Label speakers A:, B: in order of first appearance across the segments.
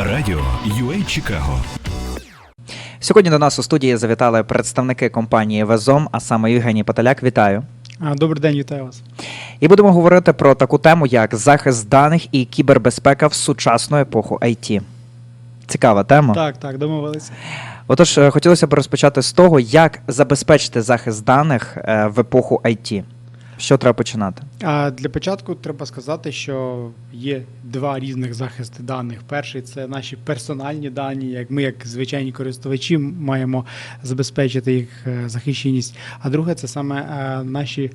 A: Радіо UA Чикаго.
B: Сьогодні до нас у студії завітали представники компанії Везом, а саме Євгеній Паталяк. Вітаю.
C: Добрий день, вітаю вас.
B: І будемо говорити про таку тему, як захист даних і кібербезпека в сучасну епоху IT. Цікава тема.
C: Так, так, домовилися.
B: Отож, е, хотілося б розпочати з того, як забезпечити захист даних е, в епоху IT. Що треба починати?
C: А для початку треба сказати, що є два різних захисти даних. Перший це наші персональні дані, як ми, як звичайні користувачі, маємо забезпечити їх е, захищеність. А друге, це саме е, наші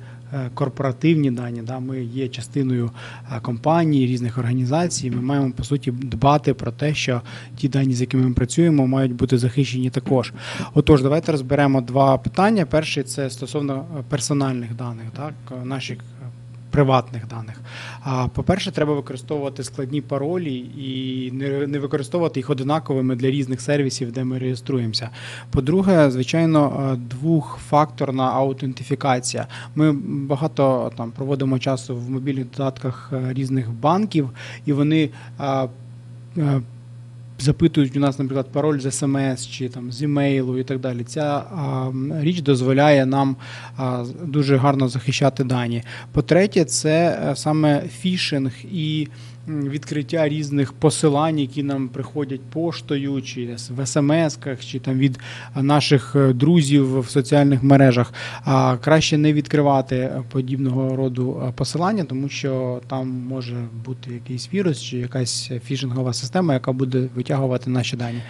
C: корпоративні дані. Да? Ми є частиною е, компаній, різних організацій. Ми маємо по суті дбати про те, що ті дані, з якими ми працюємо, мають бути захищені також. Отож, давайте розберемо два питання. Перший це стосовно е, персональних даних, так е, наших е, приватних даних. А по-перше, треба використовувати складні паролі і не, використовувати їх одинаковими для різних сервісів, де ми реєструємося. По-друге, звичайно, е, двохфакторна аутентифікація. Ми багато там проводимо часу в мобільних додатках е, різних банків, і вони. Запитують у нас, наприклад, пароль з смс чи там з імейлу і так далі. Ця річ дозволяє нам дуже гарно захищати дані. По-третє, це е, саме фішинг і відкриття різних посилань, які нам приходять поштою, чи в смс-ках, чи там від наших е, друзів в соціальних мережах. А краще не відкривати подібного роду е, посилання, тому що там може бути якийсь вірус чи якась фішингова система, яка буде витягувати наші дані.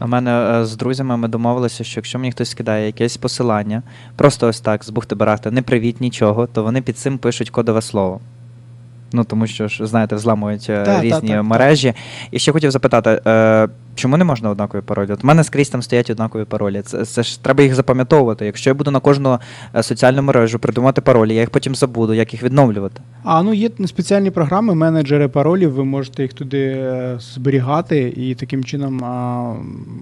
B: У мене е, з друзями ми домовилися, що якщо мені хтось скидає якесь посилання, просто ось так, з бухти-барахти, не привіт, нічого, то вони під цим пишуть кодове слово. Ну, тому що ж, знаєте, взламують е, різні
C: так, так.
B: мережі. І ще хотів запитати, е, чому не можна однакові паролі? От у мене скрізь там стоять однакові паролі. Це, це ж треба їх запам'ятовувати. Якщо я буду на кожну е, соціальну мережу придумати паролі, я їх потім забуду, як їх відновлювати.
C: А ну є спеціальні програми, менеджери паролів. Ви можете їх туди е, зберігати, і таким чином а,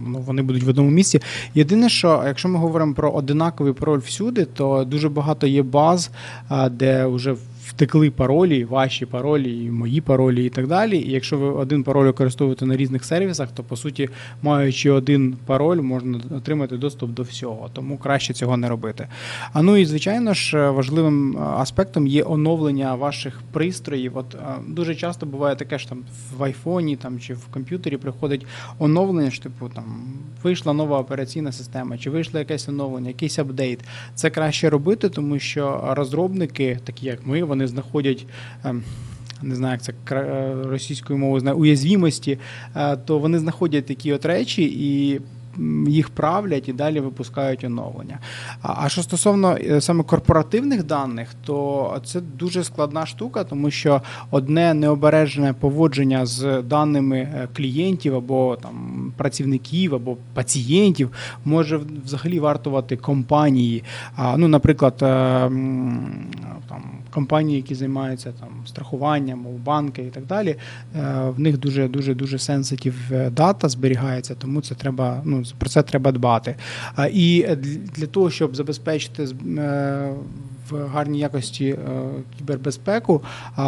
C: ну, вони будуть в одному місці. Єдине, що якщо ми говоримо про одинаковий пароль всюди, то дуже багато є баз, а, де вже втекли паролі, ваші паролі, і мої паролі, і так далі. І якщо ви один пароль використовуєте на різних сервісах, то по суті, маючи один пароль, можна отримати доступ до всього. Тому краще цього не робити. А ну і звичайно ж важливим е, аспектом є оновлення ваших пристроїв. От е, дуже часто буває таке, що там в айфоні там чи в комп'ютері приходить оновлення, що типу там вийшла нова операційна система, чи вийшло якесь оновлення, якийсь апдейт. Це краще робити, тому що розробники, такі як ми, вони знаходять. ем, Не знаю, як це е, російською мовою знаю, уязвімості, е, то вони знаходять такі от речі і їх правлять і далі випускають оновлення. А що стосовно е, саме корпоративних даних, то це дуже складна штука, тому що одне необережне поводження з даними клієнтів або там працівників або пацієнтів може взагалі вартувати компанії. Ну, наприклад, е, там компанії, які займаються там страхуванням, банки і так далі. е, В них дуже дуже дуже сенситив дата зберігається, тому це треба. Ну про це треба дбати. І для того, щоб забезпечити е, в гарній якості е, кібербезпеку,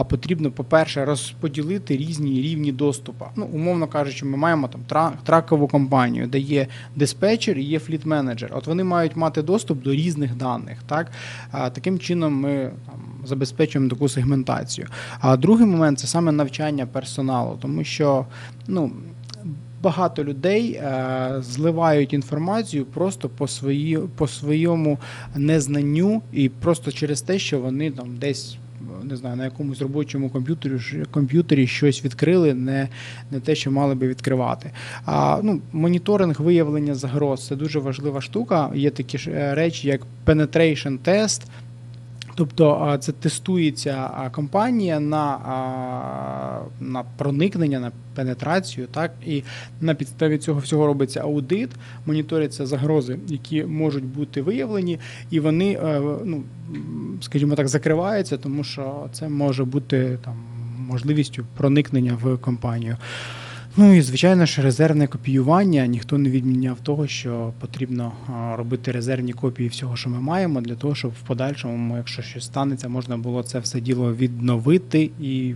C: потрібно, по-перше, розподілити різні рівні доступу. Ну, умовно кажучи, ми маємо там тракову компанію, де є диспетчер і є фліт-менеджер. От вони мають мати доступ до різних даних. Так? Таким чином ми там, забезпечуємо таку сегментацію. А другий момент це саме навчання персоналу, тому що ну. Багато людей е, зливають інформацію просто по свої, по своєму незнанню і просто через те, що вони там десь не знаю, на якомусь робочому комп'ютері комп'ютері щось відкрили, не, не те, що мали би відкривати. А ну, моніторинг виявлення загроз це дуже важлива штука. Є такі ж е, речі, як penetration test. Тобто це тестується компанія на, на проникнення, на пенетрацію, так і на підставі цього всього робиться аудит, моніторяться загрози, які можуть бути виявлені, і вони, е, ну скажімо так, закриваються, тому що це може бути там можливістю проникнення в компанію. Ну і звичайно ж, резервне копіювання. Ніхто не відміняв того, що потрібно робити резервні копії всього, що ми маємо, для того, щоб в подальшому, якщо щось станеться, можна було це все діло відновити і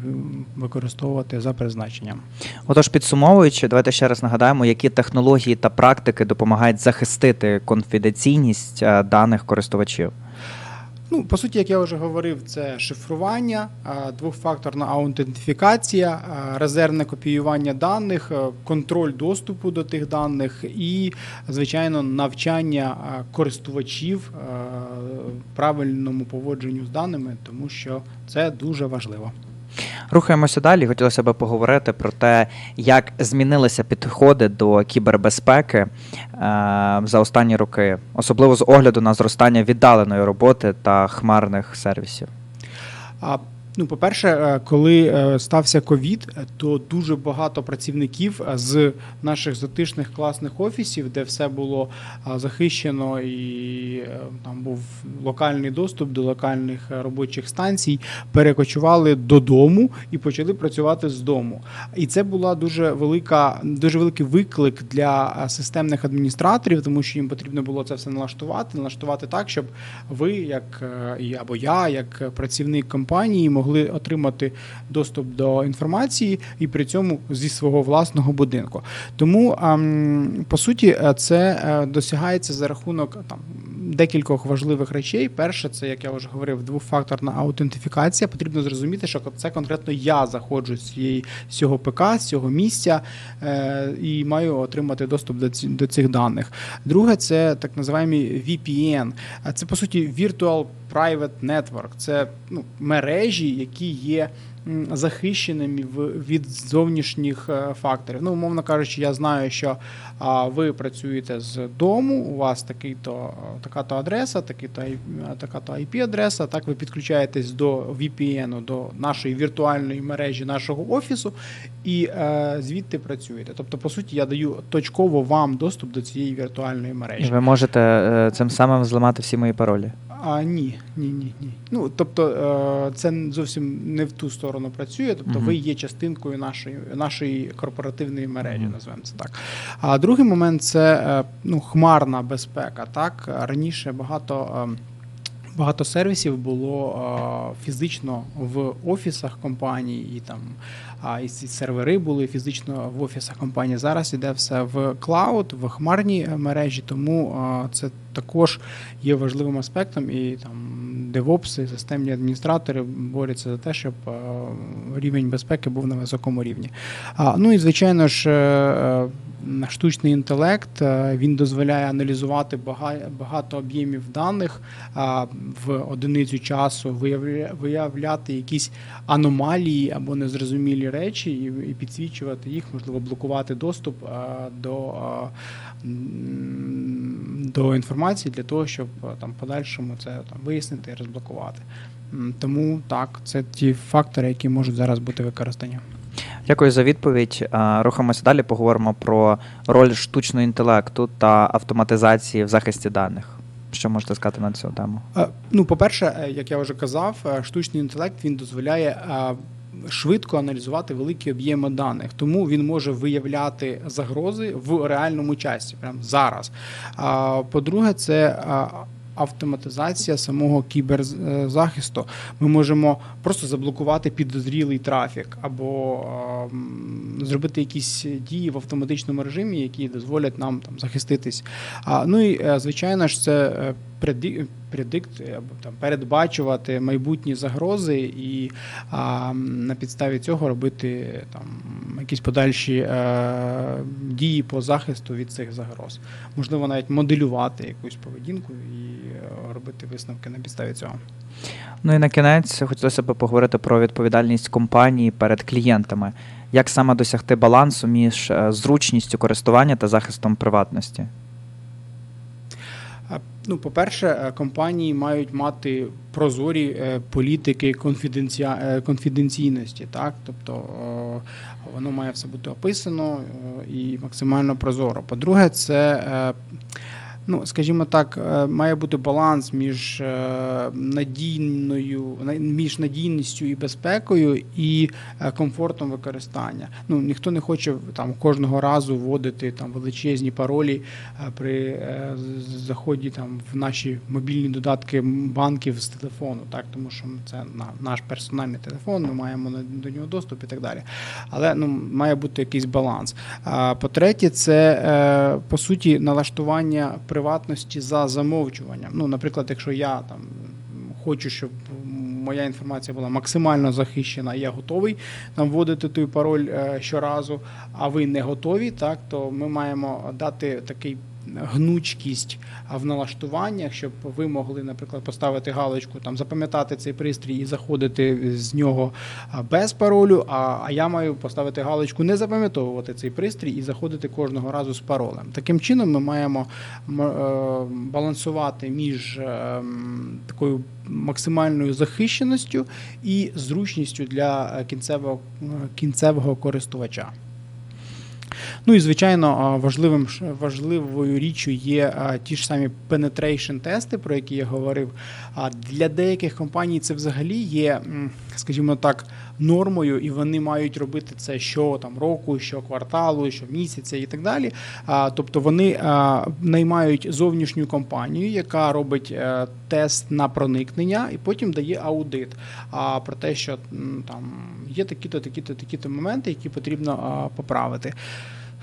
C: використовувати за призначенням.
B: Отож, підсумовуючи, давайте ще раз нагадаємо, які технології та практики допомагають захистити конфіденційність е, даних користувачів.
C: Ну, по суті, як я вже говорив, це шифрування, двохфакторна аутентифікація, резервне копіювання даних, е, контроль доступу до тих даних і, звичайно, навчання користувачів е, правильному поводженню з даними, тому що це дуже важливо.
B: Рухаємося далі. Хотілося б поговорити про те, як змінилися підходи до кібербезпеки е, за останні роки, особливо з огляду на зростання віддаленої роботи та хмарних сервісів.
C: Ну, по-перше, е, коли е, стався ковід, то дуже багато працівників е, з наших затишних класних офісів, де все було захищено і там був локальний доступ до локальних робочих станцій, перекочували додому і почали працювати з дому. І це була дуже велика, дуже великий виклик для системних адміністраторів, тому що їм потрібно було це все налаштувати, налаштувати так, щоб ви, як або я, як працівник компанії, могли отримати доступ до інформації і при цьому зі свого власного будинку. Тому по суті, е, це е, досягається за рахунок там. Декількох важливих речей. Перше, це як я вже говорив, двофакторна аутентифікація. Потрібно зрозуміти, що це конкретно я заходжу з цієї з цього ПК, з цього місця е, і маю отримати доступ до ці, до цих даних. Друге, це так називаємо VPN. Це по суті Virtual Private Network. Це ну, мережі, які є захищеними від зовнішніх е, факторів. Ну, умовно кажучи, я знаю, що ви працюєте з дому, у вас такий-то така-то адреса, такий-то така-то IP-адреса. Так ви підключаєтесь до VPN, до нашої віртуальної мережі нашого офісу, і е, звідти працюєте. Тобто, по суті, я даю точково вам доступ до цієї віртуальної мережі.
B: ви можете е, цим самим зламати всі мої паролі.
C: А ні, ні, ні, ні. Ну тобто е, це зовсім не в ту сторону працює. Тобто, ви є частинкою нашої нашої корпоративної мережі, називаємо це так. А другий момент це е, ну, хмарна безпека. Так раніше багато. Е, Багато сервісів було е, фізично в офісах компаній, і там а, і сервери були фізично в офісах компанії. Зараз іде все в клауд, в хмарній е, мережі, тому е, це також є важливим аспектом, і там девопси, системні адміністратори борються за те, щоб е, рівень безпеки був на високому рівні. Ну і звичайно ж. Е, е, Штучний інтелект е, він дозволяє аналізувати бага- багато об'ємів даних в одиницю часу, виявляти якісь аномалії або незрозумілі речі і, підсвічувати їх, можливо, блокувати доступ до, до інформації для того, щоб там подальшому це там вияснити і розблокувати. Тому так, це ті фактори, які можуть зараз бути використані.
B: Дякую за відповідь. Рухаємося далі. Поговоримо про роль штучного інтелекту та автоматизації в захисті даних. Що можете сказати на цю тему?
C: Ну, по-перше, е, як я вже казав, е, штучний інтелект він дозволяє е, швидко аналізувати великі об'єми даних, тому він може виявляти загрози в реальному часі, прямо зараз. По-друге, це автоматизація самого кіберзахисту. Ми можемо просто заблокувати підозрілий трафік або е, зробити якісь дії в автоматичному режимі, які дозволять нам там захиститись. А, ну і е, звичайно ж, це е, преди- предикти або там передбачувати майбутні загрози і а, на підставі цього робити там якісь подальші е, дії по захисту від цих загроз. Можливо, навіть моделювати якусь поведінку і е, робити висновки на підставі цього.
B: Ну і на кінець хотілося б поговорити про відповідальність компанії перед клієнтами. Як саме досягти балансу між е, зручністю користування та захистом приватності?
C: Ну, по-перше, е, компанії мають мати прозорі е, політики е, конфіденційності, так? Тобто воно має все бути описано і максимально прозоро. По-друге, це ну, скажімо так, е, має бути баланс між е, надійною, між надійністю і безпекою і е, комфортом використання. Ну, ніхто не хоче там кожного разу вводити там величезні паролі при заході там в наші мобільні додатки банків з телефону, так тому що це наш персональний телефон, ми маємо до нього доступ і так далі. Але ну має бути якийсь баланс. А по-третє, це по суті налаштування приватності за замовчуванням. Ну, наприклад, якщо я там хочу, щоб моя інформація була максимально захищена, я готовий там вводити той пароль е, щоразу, а ви не готові, так то ми маємо дати такий. Гнучкість в налаштуваннях, щоб ви могли, наприклад, поставити галочку, там запам'ятати цей пристрій і заходити з нього без паролю. А, а я маю поставити галочку не запам'ятовувати цей пристрій і заходити кожного разу з паролем. Таким чином, ми маємо е, балансувати між е, такою максимальною захищеністю і зручністю для е, кінцевого, кінцевого користувача. Ну і звичайно, важливим важливою річчю є ті ж самі penetration тести, про які я говорив. А для деяких компаній це взагалі є, скажімо так, нормою, і вони мають робити це що там року, що кварталу, що місяця і так далі. А, тобто вони а, наймають зовнішню компанію, яка робить е, тест на проникнення, і потім дає аудит. А про те, що там є такі-то, такі-то, такі-то моменти, які потрібно а, поправити.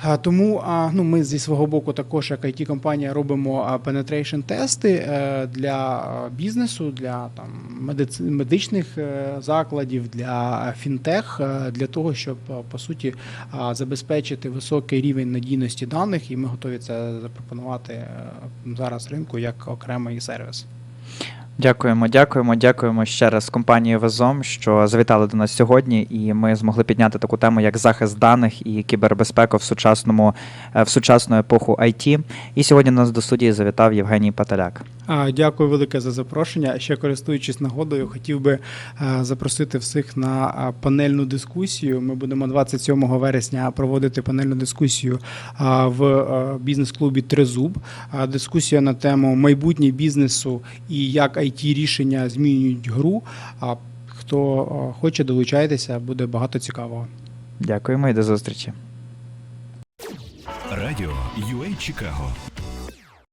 C: А, Тому ну, ми зі свого боку також, як it компанія робимо penetration тести е, для бізнесу, для там медичних е, закладів, для фінтех, е, для того, щоб по суті забезпечити високий рівень надійності даних, і ми готові це запропонувати е, зараз ринку як окремий сервіс.
B: Дякуємо, дякуємо, дякуємо ще раз компанії Везом, що завітали до нас сьогодні, і ми змогли підняти таку тему, як захист даних і кібербезпека в сучасному е, в сучасну епоху IT. І сьогодні нас до студії завітав Євгеній Паталяк.
C: Дякую велике за запрошення. Ще користуючись нагодою, хотів би е, запросити всіх на панельну дискусію. Ми будемо 27 вересня проводити панельну дискусію в е, бізнес-клубі Трезуб. А, Дискусія на тему майбутнє бізнесу і як it рішення змінюють гру. А хто е, хоче долучайтеся, буде багато цікавого.
B: Дякуємо і до зустрічі.
A: Радіо UA Чикаго